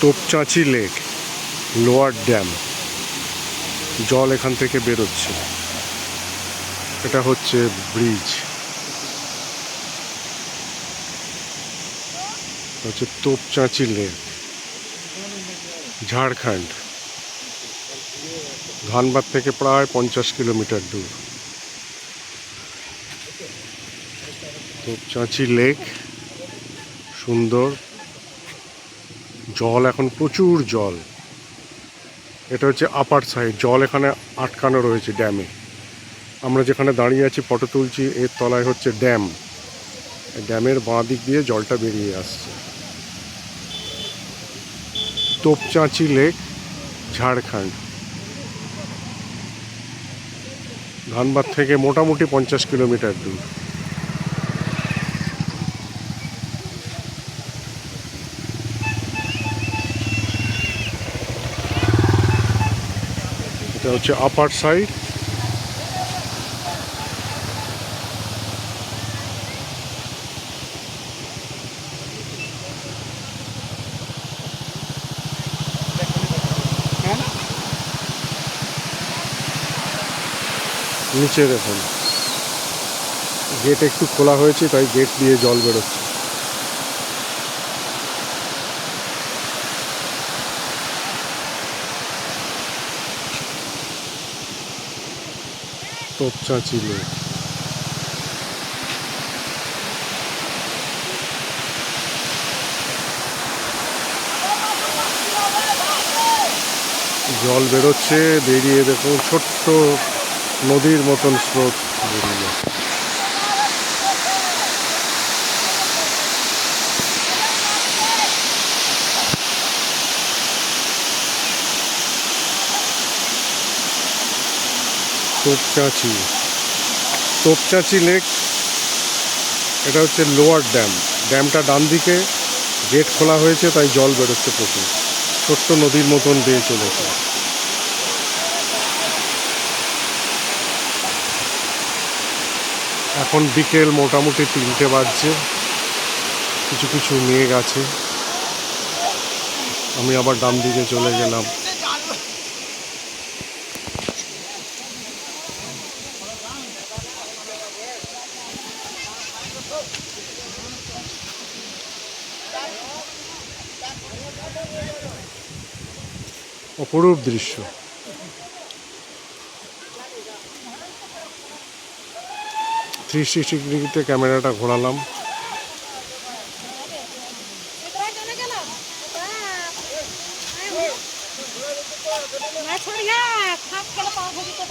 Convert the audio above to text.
Topchanchi lake, lower dam. জল এখান থেকে বেরোচ্ছে। এটা হচ্ছে ব্রিজ। হচ্ছে তোপচাঁচি লেক। ঝাড়খণ্ড। ধানবাদ থেকে প্রায় পঞ্চাশ কিলোমিটার দূর। তোপচাঁচি লেক, সুন্দর। জল এখন প্রচুর জল। এটা হচ্ছে আপার সাইড জল এখানে আটকানো রয়েছে ড্যামে আমরা যেখানে দাঁড়িয়ে আছি ফটো তুলছি, এর তলায় হচ্ছে ড্যাম ড্যামের বাঁ দিক দিয়ে জলটা বেরিয়ে আসছে। তোপচাঁচি লেক ঝাড়খণ্ড। ধানবাদ থেকে মোটামুটি পঞ্চাশ কিলোমিটার দূর। এটা হচ্ছে আপার সাইড নিচে দেখুন। গেট একটু খোলা হয়েছে, তাই গেট দিয়ে জল বেরোচ্ছে। তোপচাঁচি ছিল। জল বেরোচ্ছে বেরিয়ে দেখুন ছোট্ট নদীর মতন স্রোত বেরিয়ে তোপচাঁচি। তোপচাঁচি লেক, এটা হচ্ছে লোয়ার ড্যাম। ড্যামটা ডান দিকে, গেট খোলা হয়েছে, তাই জল বেরোচ্ছে প্রচুর। ছোট্ট নদীর মতন বেয়ে চলেছে। এখন বিকেল মোটামুটি তিনটে বাজছে। কিছু কিছু মেঘ আছে। আমি আবার ডান দিকে চলে গেলাম। অপরূপ দৃশ্য। থ্রি সিক্সটি ডিগ্রিতে ক্যামেরাটা ঘোরালাম। না ছড়িয়া খাপ খেলে পাও ভুগিতে